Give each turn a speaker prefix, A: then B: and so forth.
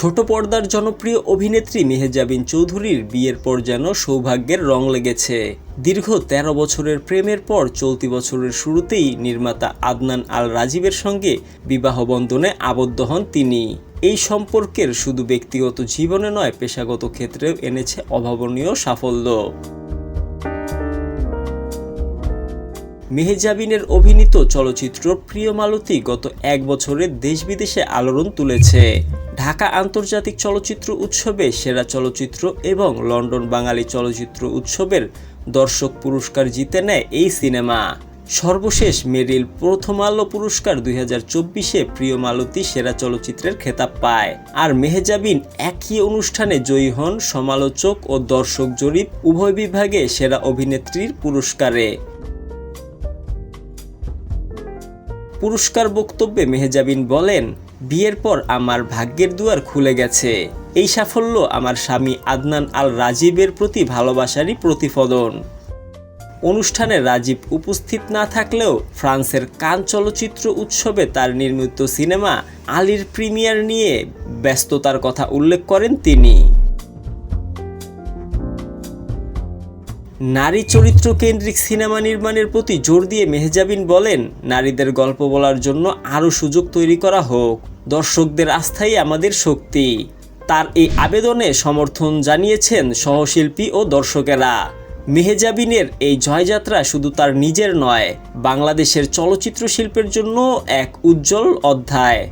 A: ছোট পর্দার জনপ্রিয় অভিনেত্রী মেহেজাবিন চৌধুরীর বিয়ের পর যেন সৌভাগ্যের রং লেগেছে। দীর্ঘ ১৩ বছরের প্রেমের পর চলতি বছরের শুরুতেই নির্মাতা আদনান আল রাজীবের সঙ্গে বিবাহ বন্ধনে আবদ্ধ হন তিনি। এই সম্পর্কের শুধু ব্যক্তিগত জীবনে নয়, পেশাগত ক্ষেত্রেও এনেছে অভাবনীয় সাফল্য। মেহেজাবিনের অভিনীত চলচ্চিত্র প্রিয় মালতী গত এক বছরে দেশ বিদেশে আলোড়ন তুলেছে। ঢাকা আন্তর্জাতিক চলচ্চিত্র উৎসবে সেরা চলচ্চিত্র এবং লন্ডন বাঙালি চলচ্চিত্র উৎসবের দর্শক পুরস্কার জিতে নেয় এই সিনেমা। সর্বশেষ মেরিল প্রথম আলো পুরস্কার দুই হাজার চব্বিশে প্রিয় মালতী সেরা চলচ্চিত্রের খেতাব পায়। আর মেহেজাবিন একই অনুষ্ঠানে জয়ী হন সমালোচক ও দর্শক জরিপ উভয় বিভাগে সেরা অভিনেত্রীর পুরস্কারে। পুরস্কার বক্তব্যে মেহেজাবিন বলেন, বিয়ের পর আমার ভাগ্যের দুয়ার খুলে গেছে। এই সাফল্য আমার স্বামী আদনান আল রাজীবের প্রতি ভালোবাসারই প্রতিফলন। অনুষ্ঠানে রাজীব উপস্থিত না থাকলেও ফ্রান্সের কান চলচ্চিত্র উৎসবে তার নির্মিত সিনেমা আলীর প্রিমিয়ার নিয়ে ব্যস্ততার কথা উল্লেখ করেন তিনি। নারী চরিত্র কেন্দ্রিক সিনেমা নির্মাণের প্রতি জোর দিয়ে মেহজাবিন বলেন, নারীদের গল্প বলার জন্য আরও সুযোগ তৈরি করা হোক। দর্শকদের আস্থাই আমাদের শক্তি। তার এই আবেদনে সমর্থন জানিয়েছেন সহশিল্পী ও দর্শকেরা। মেহেজাবিনের এই জয়যাত্রা শুধু তার নিজের নয়, বাংলাদেশের চলচ্চিত্র শিল্পের জন্য এক উজ্জ্বল অধ্যায়।